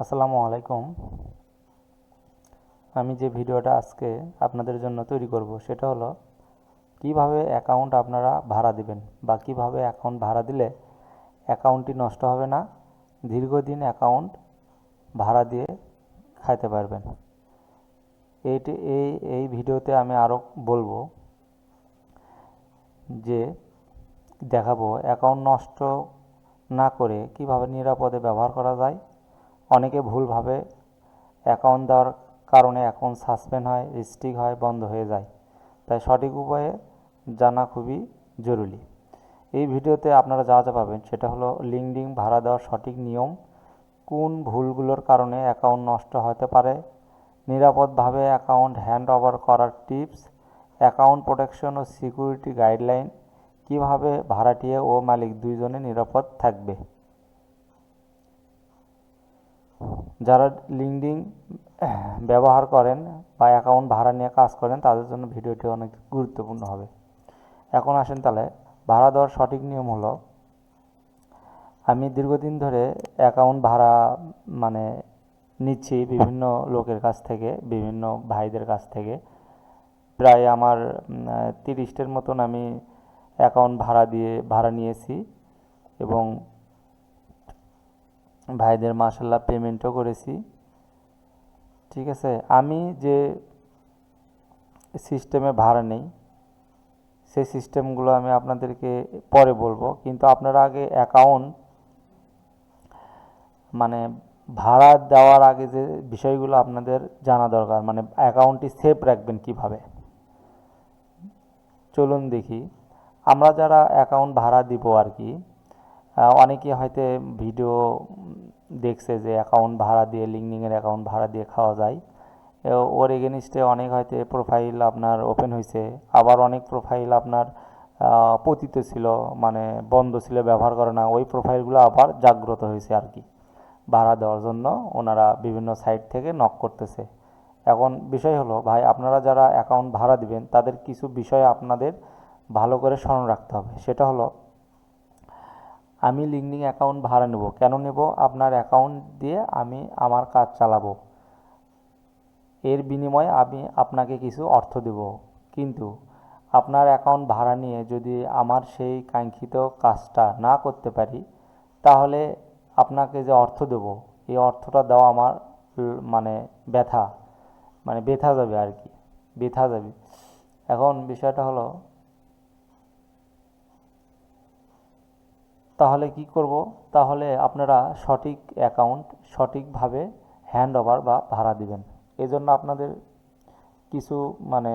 আসসালামু আলাইকুম। আমি যে ভিডিওটা আজকে আপনাদের জন্য তৈরি করব, সেটা হলো কীভাবে অ্যাকাউন্ট আপনারা ভাড়া দিবেন বা কীভাবে অ্যাকাউন্ট ভাড়া দিলে অ্যাকাউন্টটি নষ্ট হবে না, দীর্ঘদিন অ্যাকাউন্ট ভাড়া দিয়ে খাইতে পারবেন। এইটি এই এই ভিডিওতে আমি আরও বলব যে দেখাবো অ্যাকাউন্ট নষ্ট না করে কীভাবে নিরাপদে ব্যবহার করা যায় অনেকে ভুলভাবে অ্যাকাউন্ট দেওয়ার কারণে অ্যাকাউন্ট সাসপেন্ড হয় রিস্ট্রিক হয়, বন্ধ হয়ে যায়। তাই সঠিক উপায়ে জানা খুবই জরুরি। এই ভিডিওতে আপনারা যা যা পাবেন সেটা হলো লিঙ্কডিং ভাড়া দেওয়ার সঠিক নিয়ম, কোন ভুলগুলোর কারণে অ্যাকাউন্ট নষ্ট হতে পারে, নিরাপদভাবে অ্যাকাউন্ট হ্যান্ড ওভার করার টিপস অ্যাকাউন্ট প্রোটেকশন ও সিকিউরিটি গাইডলাইন কীভাবে ভাড়াটিয়া ও মালিক দুইজনে নিরাপদ থাকবে। যারা লিঙ্কডিং ব্যবহার করেন বা অ্যাকাউন্ট ভাড়া নিয়ে কাজ করেন, তাদের জন্য ভিডিওটি অনেক গুরুত্বপূর্ণ হবে। এখন আসেন তাহলে, ভাড়া দেওয়ার সঠিক নিয়ম হলো, আমি দীর্ঘদিন ধরে অ্যাকাউন্ট ভাড়া মানে নিচ্ছি বিভিন্ন লোকের কাছ থেকে, বিভিন্ন ভাইদের কাছ থেকে। প্রায় আমার তিরিশটার মতন আমি অ্যাকাউন্ট ভাড়া দিয়ে, ভাড়া নিয়েছি এবং ভাইদের মাসাল্লাহ পেমেন্টও করেছি। ঠিক আছে? আমি যে সিস্টেমে ভাড়া নেই, সেই সিস্টেমগুলো আমি আপনাদেরকে পরে বলব। কিন্তু আপনারা আগে অ্যাকাউন্ট মানে ভাড়া দেওয়ার আগে যে বিষয়গুলো আপনাদের জানা দরকার মানে অ্যাকাউন্টটি সেফ রাখবেন কীভাবে? চলুন দেখি। আমরা যারা অ্যাকাউন্ট ভাড়া দিব আর কি অনেকে হয়তো ভিডিও দেখছে যে অ্যাকাউন্ট ভাড়া দিয়ে লিঙ্কডিংয়ের অ্যাকাউন্ট ভাড়া দিয়ে খাওয়া যায়। ওর এগেনিস্টে অনেক হয়তো প্রোফাইল আপনার ওপেন হয়েছে আবার অনেক প্রোফাইল আপনার পতিত ছিল মানে বন্ধ ছিল, ব্যবহার করে না। ওই প্রোফাইলগুলো আবার জাগ্রত হয়েছে আর কি। ভাড়া দেওয়ার জন্য ওনারা বিভিন্ন সাইট থেকে নক করতেছে। এখন বিষয় হলো, ভাই, আপনারা যারা অ্যাকাউন্ট ভাড়া দিবেন, তাদের কিছু বিষয় আপনাদের ভালো করে স্মরণ রাখতে হবে। সেটা হলো আমি লিঙ্কডিং অ্যাকাউন্ট ভাড়া নেব। কেন নেব? আপনার অ্যাকাউন্ট দিয়ে আমি আমার কাজ চালাবো। এর বিনিময়ে আমি আপনাকে কিছু অর্থ দেব। কিন্তু আপনার অ্যাকাউন্ট ভাড়া নিয়ে যদি আমার সেই কাঙ্ক্ষিত কাজটা না করতে পারি, তাহলে আপনাকে যে অর্থ দেব, এই অর্থটা দেওয়া আমার মানে ব্যথা। মানে ব্যথা যাবে আর কি। ব্যথা যাবে। এখন বিষয়টা হলো তাহলে কি করব? তাহলে আপনারা সঠিক অ্যাকাউন্ট সঠিকভাবে হ্যান্ড ওভার বা ভাড়া দিবেন। এজন্য আপনাদের কিছু মানে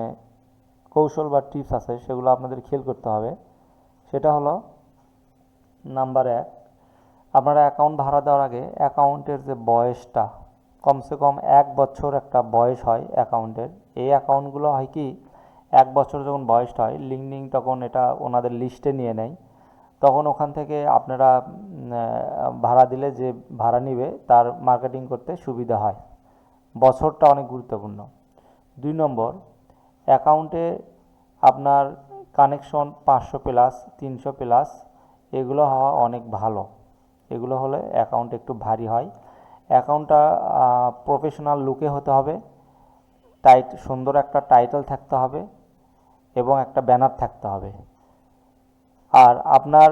কৌশল বা টিপস আছে, সেগুলো আপনাদের খেয়াল করতে হবে। সেটা হলো নাম্বার এক, আপনারা অ্যাকাউন্ট ভাড়া দেওয়ার আগে অ্যাকাউন্টের যে বয়সটা, কমসে কম এক বছর একটা বয়স হয় অ্যাকাউন্টের এই অ্যাকাউন্টগুলো হয় কি, এক বছর যখন বয়সটা হয় লিঙ্কডিং তখন এটা ওনাদের লিস্টে নিয়ে নেয়। তখন ওখান থেকে আপনারা ভাড়া দিলে যে ভাড়া নিবে তার মার্কেটিং করতে সুবিধা হয়। বছরটা অনেক গুরুত্বপূর্ণ। দুই নম্বর অ্যাকাউন্টে আপনার কানেকশন পাঁচশো প্লাস তিনশো প্লাস এগুলো হওয়া অনেক ভালো। এগুলো হলে অ্যাকাউন্ট একটু ভারী হয়। অ্যাকাউন্টটা প্রফেশনাল লুকে হতে হবে। টাইট সুন্দর একটা টাইটেল থাকতে হবে এবং একটা ব্যানার থাকতে হবে। আর আপনার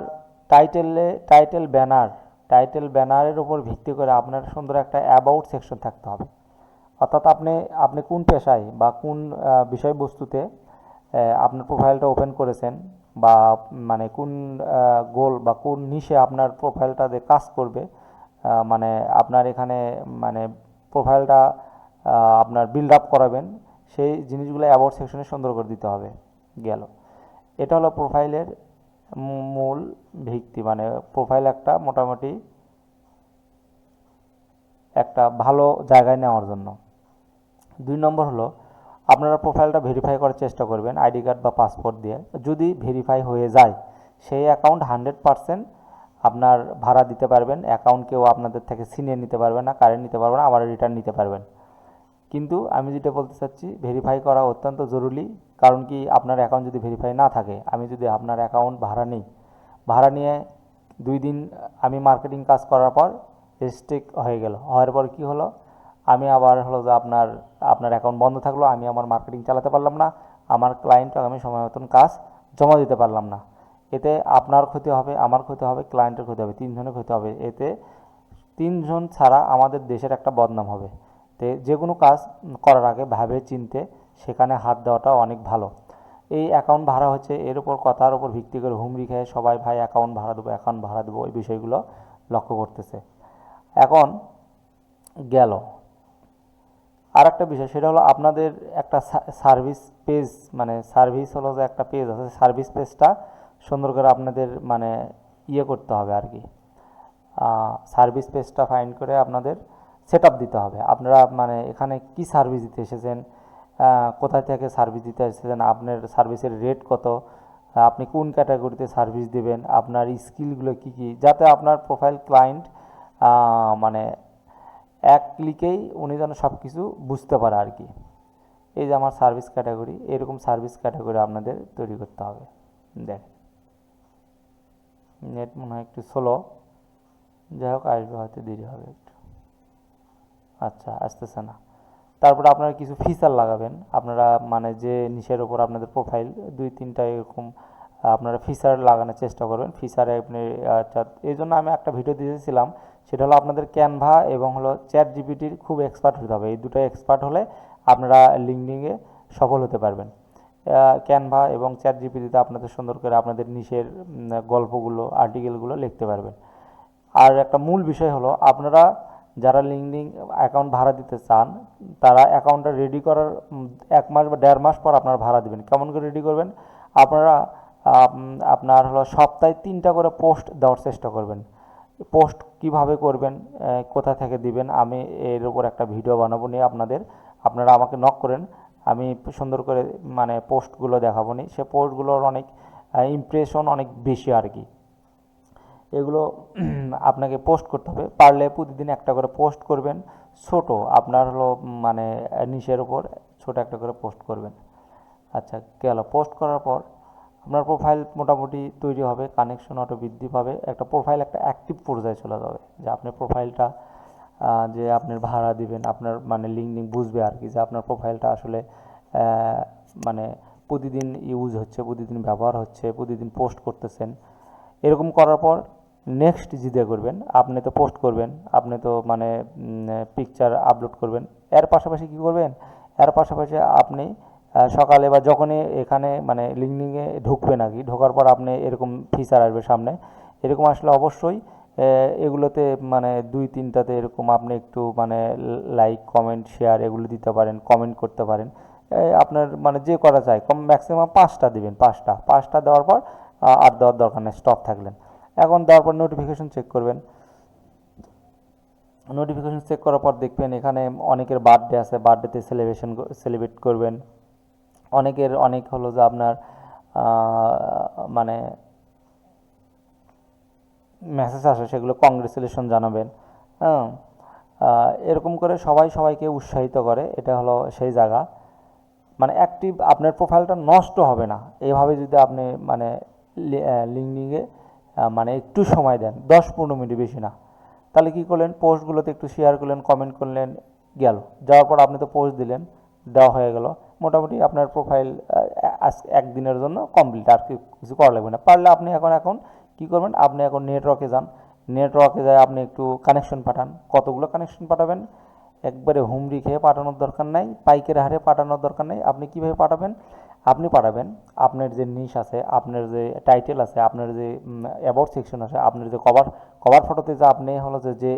টাইটেলে টাইটেল ব্যানার টাইটেল ব্যানারের উপর ভিত্তি করে আপনার সুন্দর একটা অ্যাবাউট সেকশন থাকতে হবে। অর্থাৎ আপনি আপনি কোন পেশায় বা কোন বিষয়বস্তুতে আপনার প্রোফাইলটা ওপেন করেছেন বা মানে কোন গোল বা কোন নিশে আপনার প্রোফাইলটা দিয়ে কাজ করবে মানে আপনার এখানে মানে প্রোফাইলটা আপনার বিল্ড আপ করাবেন, সেই জিনিসগুলো অ্যাবাউট সেকশনে সুন্দর করে দিতে হবে। গেল। এটা হলো প্রোফাইলের মূল ভিত্তি মানে প্রোফাইল একটা মোটামুটি একটা ভালো জায়গায় নেওয়ার জন্য। দুই নম্বর হলো, আপনারা প্রোফাইলটা ভেরিফাই করার চেষ্টা করবেন আইডি কার্ড বা পাসপোর্ট দিয়ে। যদি ভেরিফাই হয়ে যায়, সেই অ্যাকাউন্ট হান্ড্রেড পারসেন্ট আপনার ভাড়া দিতে পারবেন অ্যাকাউন্ট কেউ আপনাদের থেকে ছিনিয়ে নিতে পারবে না কারেন্ট নিতে পারবে না, আবার রিটার্ন নিতে পারবেন। কিন্তু আমি যেটা বলতে চাচ্ছি ভেরিফাই করা অত্যন্ত জরুরি। কারণ কি আপনার অ্যাকাউন্ট যদি ভেরিফাই না থাকে, আমি যদি আপনার অ্যাকাউন্ট ভাড়া নিই, ভাড়া নিয়ে দুই দিন আমি মার্কেটিং কাজ করার পর রেস্ট্রিক হয়ে গেল। হওয়ার পর কি হলো? আমি আবার হলো যে আপনার আপনার অ্যাকাউন্ট বন্ধ থাকল, আমি আমার মার্কেটিং চালাতে পারলাম না, আমার ক্লায়েন্ট আমি সময় মতন কাজ জমা দিতে পারলাম না। এতে আপনার ক্ষতি হবে, আমার ক্ষতি হবে ক্লায়েন্টের ক্ষতি হবে, তিনজনের ক্ষতি হবে। এতে তিনজন ছাড়া আমাদের দেশের একটা বদনাম হবে। তে যে কোনো কাজ করার আগে ভাবে, চিনতে সেখানে হাত দেওয়াটা অনেক ভালো। এই অ্যাকাউন্ট ভাড়া হচ্ছে, এর উপর কথার উপর ভিত্তি করে হুমড়ি খেয়ে সবাই ভাই অ্যাকাউন্ট ভাড়া দেবো অ্যাকাউন্ট ভাড়া দেবো, এই বিষয়গুলো লক্ষ্য করতেছে। এখন গেল। আর একটা বিষয়, সেটা হলো আপনাদের একটা সার্ভিস পেজ মানে সার্ভিস হলো যে একটা পেজ আছে সার্ভিস পেজটা সুন্দর করে আপনাদের মানে ইয়ে করতে হবে আর কি। সার্ভিস পেজটা ফাইন্ড করে আপনাদের সেট দিতে হবে। আপনারা মানে এখানে কি সার্ভিস দিতে এসেছেন কোথায় থেকে সার্ভিস দিতে আসছেন আপনার সার্ভিসের রেট কত? আপনি কোন ক্যাটাগরিতে সার্ভিস দেবেন? আপনার স্কিলগুলো কি কি? যাতে আপনার প্রোফাইল ক্লায়েন্ট মানে এক ক্লিকেই উনি যেন সব কিছু বুঝতে পারে আর কি। এই যে আমার সার্ভিস ক্যাটাগরি এরকম সার্ভিস ক্যাটাগরি আপনাদের তৈরি করতে হবে। দেখেন নেট মনে হয় একটু স্লো যাই হোক, আসবে হয়তো দেরি হবে একটু। আচ্ছা আসতেছে না। তারপরে আপনারা কিছু ফিচার লাগাবেন। আপনারা মানে যে নিচের ওপর আপনাদের প্রোফাইল দুই তিনটা এরকম আপনারা ফিচার লাগানোর চেষ্টা করবেন। ফিচারে আপনি আচ্ছা এই জন্য আমি একটা ভিডিও দিয়েছিলাম। সেটা হলো আপনাদের ক্যানভা এবং হলো চ্যাট জিপিটির খুব এক্সপার্ট হতে হবে। এই দুটো এক্সপার্ট হলে আপনারা লিঙ্কডিংয়ে সফল হতে পারবেন। ক্যানভা এবং চ্যাট জিপিটিতে আপনাদের সুন্দর করে আপনাদের উম, গল্পগুলো আর্টিকেলগুলো লিখতে পারবেন। আর একটা মূল বিষয় হলো আপনারা যারা লিঙ্কডিং অ্যাকাউন্ট ভাড়া দিতে চান, তারা অ্যাকাউন্টটা রেডি করার এক মাস বা দেড় মাস পর আপনারা ভাড়া দেবেন। কেমন করে রেডি করবেন? আপনারা আপনার হলো সপ্তাহে তিনটা করে পোস্ট দেওয়ার চেষ্টা করবেন। পোস্ট কীভাবে করবেন কোথা থেকে দিবেন, আমি এর উপর একটা ভিডিও বানাবো নিয়ে আপনাদের। আপনারা আমাকে নক করেন, আমি সুন্দর করে মানে পোস্টগুলো দেখাবো নি। সে পোস্টগুলোর অনেক ইমপ্রেশন অনেক বেশি আর কি। এগুলো আপনাকে পোস্ট করতে হবে। পারলে প্রতিদিন একটা করে পোস্ট করবেন। ছোট, আপনার হলো মানে নিচের ওপর ছোট একটা করে পোস্ট করবেন। আচ্ছা গেল পোস্ট করার পর আপনার প্রোফাইল মোটামুটি তৈরি হবে কানেকশন অটো বৃদ্ধি পাবে। একটা প্রোফাইল একটা অ্যাক্টিভ পর্যায়ে চলে যাবে, যে আপনার প্রোফাইলটা যে আপনার ভাড়া দিবেন, আপনার মানে লিঙ্কডিং বুঝবে আর কি, যে আপনার প্রোফাইলটা আসলে মানে প্রতিদিন ইউজ হচ্ছে, প্রতিদিন ব্যবহার হচ্ছে, প্রতিদিন পোস্ট করতেছেন। এরকম করার পর নেক্সট যেটা করবেন, আপনি তো পোস্ট করবেন, আপনি তো মানে পিকচার আপলোড করবেন। এর পাশাপাশি কি করবেন? এর পাশাপাশি আপনি সকালে বা যখনই এখানে মানে লিঙ্কডিংয়ে ঢুকবেন আর কি ঢোকার পর আপনি এরকম ফিচার আসবে সামনে। এরকম আসলে অবশ্যই এগুলোতে মানে দুই তিনটাতে এরকম আপনি একটু মানে লাইক কমেন্ট শেয়ার এগুলো দিতে পারেন কমেন্ট করতে পারেন। আপনার মানে যে করা যায় কম ম্যাক্সিমাম পাঁচটা দিবেন, পাঁচটা। পাঁচটা দেওয়ার পর আর দেওয়ার দরকার নেই স্টপ থাকলেন। এখন দেওয়ার পর নোটিফিকেশন চেক করবেন। নোটিফিকেশন চেক করার পর দেখবেন এখানে অনেকের বার্থডে আছে বার্থডেতে সেলিব্রেশন সেলিব্রেট করবেন। অনেকের, অনেক হলো যে আপনার মানে মেসেজ আসে, সেগুলো কংগ্রেচুলেশন জানাবেন। হ্যাঁ এরকম করে সবাই সবাইকে উৎসাহিত করে, এটা হলো সেই জায়গা। মানে অ্যাক্টিভ আপনার প্রোফাইলটা নষ্ট হবে না। এইভাবে যদি আপনি মানে লিঙ্কডিংয়ে মানে একটু সময় দেন, দশ পনেরো মিনিট বেশি না। তাহলে কি করলেন, পোস্টগুলোতে একটু শেয়ার করলেন কমেন্ট করলেন, গেল। যাওয়ার পর আপনি তো পোস্ট দিলেন, দেওয়া হয়ে গেল। মোটামুটি আপনার প্রোফাইল একদিনের জন্য কমপ্লিট আর কিছু করা লাগবে না। পারলে আপনি এখন এখন কি করবেন, আপনি এখন নেটওয়ার্কে যান। নেটওয়ার্কে যায়, আপনি একটু কানেকশন পাঠান। কতগুলো কানেকশন পাঠাবেন? একবারে হুমড়ি খেয়ে পাঠানোর দরকার নাই, পাইকের হারে পাঠানোর দরকার নেই। আপনি কীভাবে পাঠাবেন? আপনি পাঠাবেন, আপনার যে নিশ আছে, আপনার যে টাইটেল আছে, আপনার যে অ্যাবাউট সেকশন আছে, আপনার যে কভার কভার ফটোতে যে আপনি হলো যে যে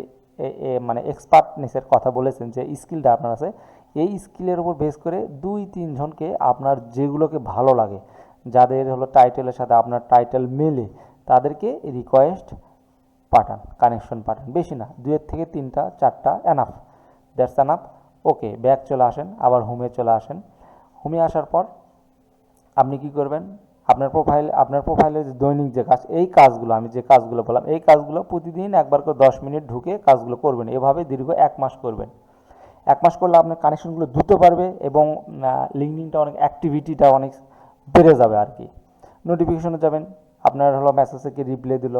মানে এক্সপার্টনেসের কথা বলেছেন, যে স্কিলটা আপনার আছে, এই স্কিলের উপর বেস করে দুই তিনজনকে আপনার যেগুলোকে ভালো লাগে, যাদের হলো টাইটেলের সাথে আপনার টাইটেল মেলে, তাদেরকে রিকোয়েস্ট পাঠান কানেকশন পাঠান। বেশি না দুয়ের থেকে তিনটা, চারটা enough that's enough okay back চলে আসেন, আবার হোমে চলে আসেন। হোমে আসার পর আপনি কি করবেন? আপনার প্রোফাইল আপনার প্রোফাইলের যে দৈনিক যে কাজ, এই কাজগুলো, আমি যে কাজগুলো বললাম, এই কাজগুলো প্রতিদিন একবার করে দশ মিনিট ঢুকে কাজগুলো করবেন। এভাবে দীর্ঘ এক মাস করবেন। এক মাস করলে আপনার কানেকশনগুলো দ্রুত পারবে এবং লিঙ্কডিংটা অনেক অ্যাক্টিভিটিটা অনেক বেড়ে যাবে আর কি। নোটিফিকেশনে যাবেন, আপনার হলো মেসেজে কি রিপ্লাই দিল,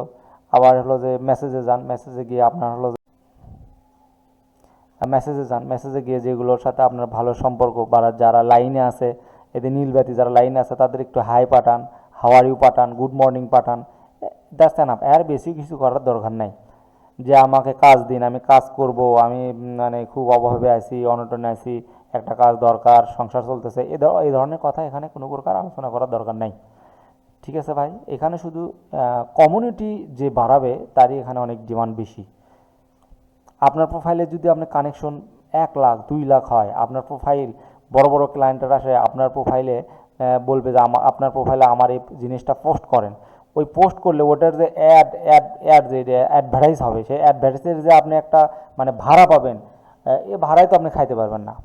আবার হলো যে মেসেজে যান মেসেজে গিয়ে আপনার হলো মেসেজে যান মেসেজে গিয়ে যেগুলোর সাথে আপনার ভালো সম্পর্ক বা যারা লাইনে আছে এদের নীলবাতি যারা লাইনে আছে, তাদের একটু হাই পাঠান হাওয়ার ইউ পাঠান, গুড মর্নিং পাঠান। দ্যাটস আপ এর বেশি কিছু করার দরকার নাই। যে আমাকে কাজ দিন, আমি কাজ করব, আমি মানে খুব অভাবে আছি, অনটনে আছি, একটা কাজ দরকার, সংসার চলতেছে এই ধরনের কথা এখানে কোনো প্রকার আলোচনা করার দরকার নাই। ঠিক আছে ভাই? এখানে শুধু কমিউনিটি যে বাড়াবে, তারই এখানে অনেক ডিমান্ড বেশি। আপনার প্রোফাইলে যদি আপনার কানেকশন এক লাখ, দুই লাখ হয়, আপনার প্রোফাইল বড় বড় ক্লায়েন্টের আসে আপনার প্রোফাইলে বলবে যে আমা- আপনার প্রোফাইলে আমার এই জিনিসটা পোস্ট করেন। ওই পোস্ট করলে ওটার যে অ্যাড অ্যাড অ্যাড যে অ্যাডভার্টাইজ হবে, সেই অ্যাডভার্টাইজের যে আপনি একটা মানে ভাড়া পাবেন এ ভাড়ায় তো আপনি খাইতে পারবেন না।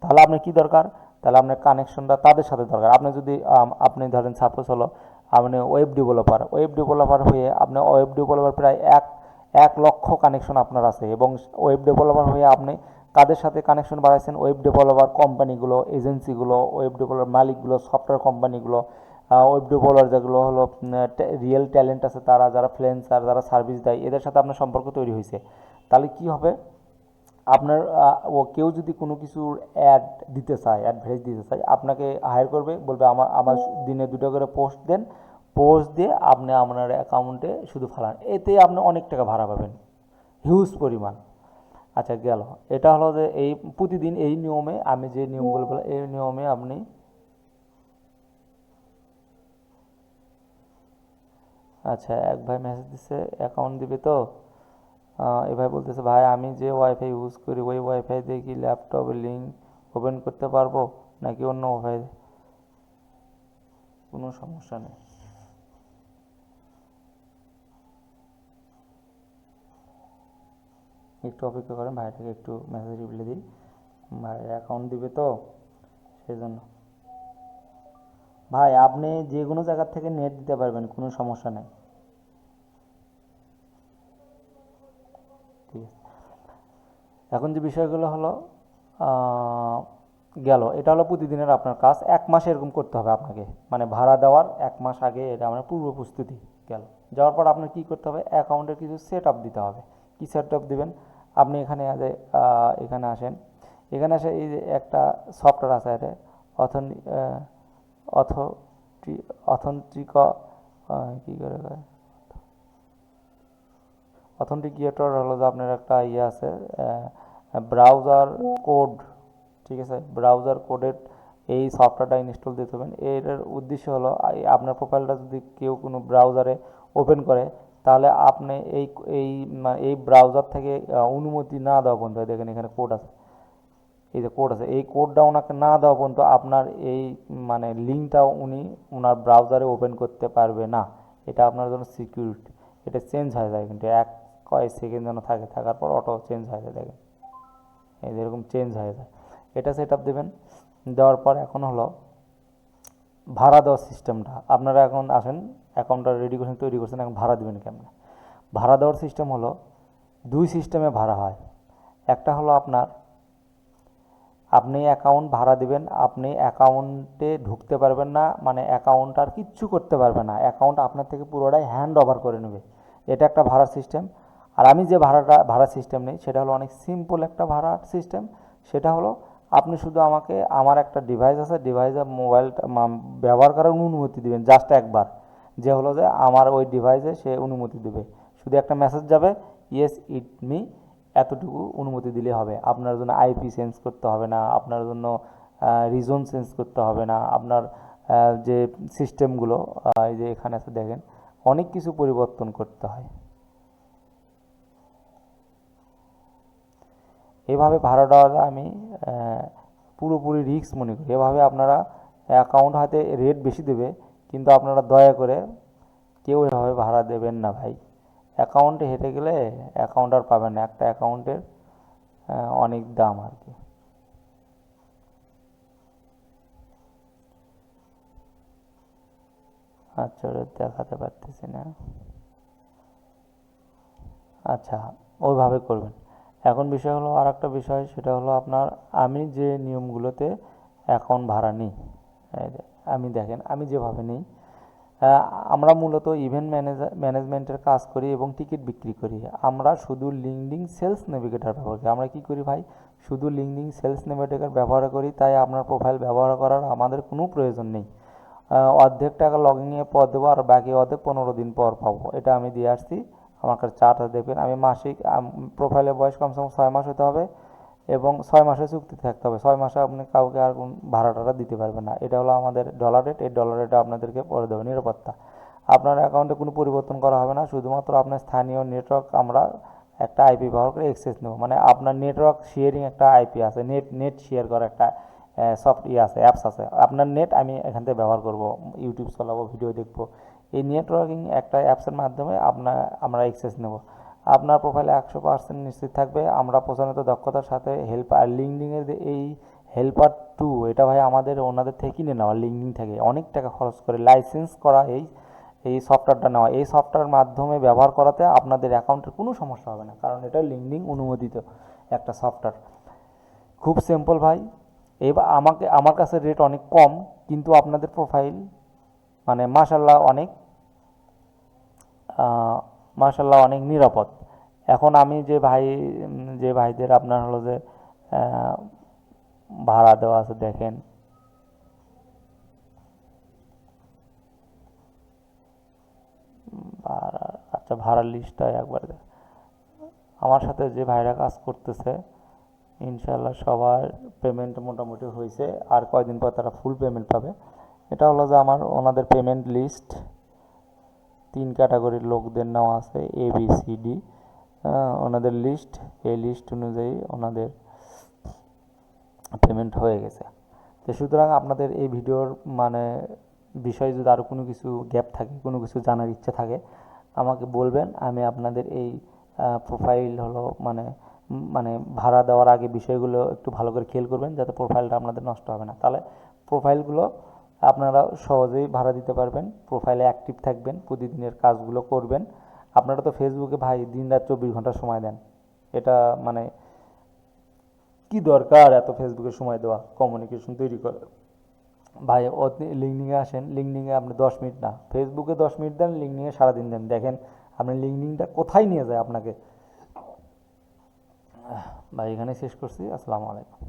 তাহলে আপনার কি দরকার? তাহলে আপনার কানেকশনটা তাদের সাথে দরকার। আপনি যদি আপনি ধরেন সাপোজ হলো, আপনি ওয়েব ডেভেলপার ওয়েব ডেভেলপার হয়ে আপনি ওয়েব ডেভেলপার প্রায় এক এক লক্ষ কানেকশন আপনার আছে এবং ওয়েব ডেভেলপার হয়ে আপনি কাদের সাথে কানেকশন বাড়াইছেন ওয়েব ডেভেলপার কোম্পানিগুলো এজেন্সিগুলো ওয়েব ডেভেলপার মালিকগুলো সফটওয়্যার কোম্পানিগুলো ওয়েব ডেভেলপার যেগুলো হলো রিয়েল ট্যালেন্ট আছে তারা, যারা ফ্রিল্যান্সার যারা সার্ভিস দেয়, এদের সাথে আপনার সম্পর্ক তৈরি হয়েছে। তাহলে কি হবে? আপনার ও কেউ যদি কোনো কিছুর অ্যাড দিতে চায় অ্যাডভার্টাইজ দিতে চায়, আপনাকে হায়ার করবে, বলবে আমার আমার দিনে দুটো করে পোস্ট দেন পোস্ট দিয়ে আপনি আপনার অ্যাকাউন্টে শুধু ফালান। এতে আপনি অনেক টাকা ভাড়া পাবেন। হিউজ পরিমাণ। আচ্ছা গেল। এটা হলো যে এই প্রতিদিন এই নিয়মে আমি যে নিয়মগুলো বললাম এই নিয়মে আপনি আচ্ছা এক ভাই মেসেজ দিচ্ছে অ্যাকাউন্ট দিবে তো? এ ভাই বলতেছে, ভাই, আমি যে ওয়াইফাই ইউজ করি, ওই ওয়াইফাই দিয়ে কি ল্যাপটপে লিঙ্ক ওপেন করতে পারব নাকি অন্য ওয়াইফাই কোনো সমস্যা নেই। একটু অপেক্ষা করেন ভাইটাকে একটু মেসেজ রিপ্লাই দিই। ভাই অ্যাকাউন্ট দিবে তো, সেই জন্য। ভাই, আপনি যে কোনো জায়গার থেকে নেট দিতে পারবেন, কোনো সমস্যা নেই। ঠিক আছে। এখন যে বিষয়গুলো হলো গেল, এটা হলো প্রতিদিনের আপনার কাজ। এক মাস এরকম করতে হবে আপনাকে। মানে ভাড়া দেওয়ার এক মাস আগে এটা আমার পূর্ব প্রস্তুতি গেল। যাওয়ার পর আপনার কী করতে হবে? অ্যাকাউন্টের কিছু সেট আপ দিতে হবে। কী সেট আপ দেবেন? আপনি এখানে এখানে আসেন। এখানে এসে এই যে একটা সফটওয়্যার আছে এটা অথন অথি অথন্ত্রিক কী করে? অথেন্টিকেটর হলো যে আপনার একটা ইয়ে আছে ব্রাউজার কোড ঠিক আছে? ব্রাউজার কোডের এই সফটওয়্যারটা ইনস্টল দিতে হবেন এর উদ্দেশ্য হলো আপনার প্রোফাইলটা যদি কেউ কোনো ব্রাউজারে ওপেন করে তাহলে আপনি এই এই এই ব্রাউজার থেকে অনুমতি না দেওয়া পর্যন্ত দেখেন এখানে কোড আছে। এই যে কোড আছে, এই কোডটা ওনাকে না দেওয়া পর্যন্ত আপনার এই মানে লিঙ্কটা উনি ওনার ব্রাউজারে ওপেন করতে পারবে না। এটা আপনার জন্য সিকিউরিটি এটা চেঞ্জ হয়ে যায় কিন্তু, এক কয়েক সেকেন্ড যেন থাকে, থাকার পর অটো চেঞ্জ হয়ে যায়, দেখেন। এই যেরকম চেঞ্জ হয়ে যায়। এটা সেট আপ দেবেন, দেওয়ার পর এখন হলো ভাড়া দেওয়ার সিস্টেমটা আপনারা এখন আসেন অ্যাকাউন্টটা রেডি করছেন, তৈরি করছেন, এখন ভাড়া দেবেন কেমন? ভাড়া দেওয়ার সিস্টেম হলো, দুই সিস্টেমে ভাড়া হয়। একটা হলো আপনার, আপনি অ্যাকাউন্ট ভাড়া দিবেন, আপনি অ্যাকাউন্টে ঢুকতে পারবেন না মানে অ্যাকাউন্ট আর কিচ্ছু করতে পারবে না। অ্যাকাউন্ট আপনার থেকে পুরোটাই হ্যান্ড ওভার করে নেবে। এটা একটা ভাড়ার সিস্টেম আর আমি যে ভাড়াটা ভাড়া সিস্টেম নেই, সেটা হলো অনেক সিম্পল একটা ভাড়ার সিস্টেম সেটা হলো, আপনি শুধু আমাকে, আমার একটা ডিভাইস আছে ডিভাইসে মোবাইলটা ব্যবহার করার অনুমতি দিবেন জাস্ট একবার। যে হলো যে আমার ওই ডিভাইসে সে অনুমতি দেবে। শুধু একটা মেসেজ যাবে ইয়েস ইট মি এতটুকু অনুমতি দিলে হবে। আপনার জন্য আইপি চেঞ্জ করতে হবে না, আপনার জন্য রিজন চেঞ্জ করতে হবে না। আপনার যে সিস্টেমগুলো এই যে এখানে আছে দেখেন, অনেক কিছু পরিবর্তন করতে হয়। এভাবে ভাড়া দেওয়াটা আমি পুরোপুরি রিস্ক মনে করি। এভাবে আপনারা অ্যাকাউন্ট হাতে রেট বেশি দেবে কিন্তু আপনারা দয়া করে কেউ এভাবে ভাড়া দেবেন না ভাই। অ্যাকাউন্টে হেঁটে গেলে অ্যাকাউন্ট আর পাবেন না, একটা অ্যাকাউন্টের অনেক দাম আর কি। আচ্ছা ওটা দেখাতে পারতেছি না। আচ্ছা ওইভাবে করবেন। এখন বিষয় হলো আর একটা বিষয়, সেটা হলো আপনার, আমি যে নিয়মগুলোতে অ্যাকাউন্ট ভাড়া নিই আমি দেখেন, আমি যেভাবে নিই। আমরা মূলত ইভেন্ট ম্যানেজার ম্যানেজমেন্টের কাজ করি এবং টিকিট বিক্রি করি। আমরা শুধু লিঙ্কডিং সেলস নেভিগেটর ব্যবহার করি। আমরা কি করি ভাই? শুধু লিঙ্কডিং সেলস নেভিগেটর ব্যবহার করি, তাই আপনার প্রোফাইল ব্যবহার করার আমাদের কোনো প্রয়োজন নেই। অর্ধেক টাকা লগ লগইনে পর দেবো, আর বাকি অর্ধেক পনেরো দিন পর পাবো। এটা আমি দিয়ে আসছি। আমার কাছে চার্টটা দেখবেন। আমি মাসিক প্রোফাইলের বয়স কমসে কম ছয় মাস হতে হবে। এবং ছয় মাসে চুক্তি থাকতে হবে। ছয় মাসে আপনি কাউকে আর কোন ভাড়া টাড়া দিতে পারবেন না। এটা হলো আমাদের ডলার রেট এই ডলার রেটে আপনাদেরকে পরে দেবে। নিরাপত্তা। আপনার অ্যাকাউন্টে কোনো পরিবর্তন করা হবে না। শুধুমাত্র আপনার স্থানীয় নেটওয়ার্ক আমরা একটা আইপি ব্যবহার করে এক্সেস নেব। মানে আপনার নেটওয়ার্ক শেয়ারিং একটা আইপি আছে। নেট নেট শেয়ার করা একটা সফট ইয়ে আছে অ্যাপস আছে। আপনার নেট আমি এখান থেকে ব্যবহার করব। ইউটিউব চালাবো ভিডিও দেখব। এই নেটওয়ার্কিং একটা অ্যাপসের মাধ্যমে আপনার আমরা এক্সেস নেব। আপনার প্রোফাইলে একশো পার্সেন্ট নিশ্চিত থাকবে। আমরা প্রধানত দক্ষতার সাথে হেল্প আর লিঙ্কডিংয়ের এই হেল্পার টু এটা ভাই আমাদের ওনাদের থেকেই নিয়ে নেওয়া লিঙ্কডিং থেকে। অনেক টাকা খরচ করে লাইসেন্স করা এই এই সফটওয়্যারটা নেওয়া। এই সফটওয়্যার মাধ্যমে ব্যবহার করাতে আপনাদের অ্যাকাউন্টের কোনো সমস্যা হবে না, কারণ এটা লিঙ্কডিং অনুমোদিত একটা সফটওয়্যার খুব সিম্পল ভাই। এবার আমাকে, আমার কাছে রেট অনেক কম, কিন্তু আপনাদের প্রোফাইল মানে মাশাল্লাহ অনেক মাশাল্লাহ অনেক নিরাপদ। এখন আমি যে ভাই, যে ভাইদের আপনার হলো যে ভাড়া দেওয়া আছে দেখেন। ভাড়া আচ্ছা ভাড়ার লিস্টটা একবার আমার সাথে যে ভাইরা কাজ করতেছে ইনশাল্লাহ সবার পেমেন্ট মোটামুটি হয়েছে, আর কয়দিন পর তারা ফুল পেমেন্ট পাবে। এটা হলো যে আমার ওনাদের পেমেন্ট লিস্ট তিন ক্যাটাগরির লোকদের নেওয়া আছে এ বি সি ডি ওনাদের লিস্ট এই লিস্ট অনুযায়ী ওনাদের পেমেন্ট হয়ে গেছে। তো সুতরাং আপনাদের এই ভিডিওর মানে বিষয়ে যদি আরও কোনো কিছু গ্যাপ থাকে, কোনো কিছু জানার ইচ্ছা থাকে, আমাকে বলবেন। আমি আপনাদের এই প্রোফাইল হলো মানে মানে ভাড়া দেওয়ার আগে বিষয়গুলো একটু ভালো করে খেয়াল করবেন, যাতে প্রোফাইলটা আপনাদের নষ্ট হবে না। তাহলে প্রোফাইলগুলো আপনারা সহজেই ভাড়া দিতে পারবেন প্রোফাইলে অ্যাক্টিভ থাকবেন, প্রতিদিনের কাজগুলো করবেন। আপনারা তো ফেসবুকে ভাই দিন রাত চব্বিশ ঘণ্টা সময় দেন। এটা মানে কি দরকার এত ফেসবুকে সময় দেওয়া? কমিউনিকেশন তৈরি করে। ভাই লিঙ্কডিংয়ে আসেন লিঙ্কডিংয়ে আপনি দশ মিনিট না ফেসবুকে দশ মিনিট দেন লিঙ্কডিংয়ে সারাদিন দেন। দেখেন, আপনি লিঙ্কডিংটা কোথায় নিয়ে যায় আপনাকে? ভাই এখানে শেষ করছি। আসসালামু আলাইকুম।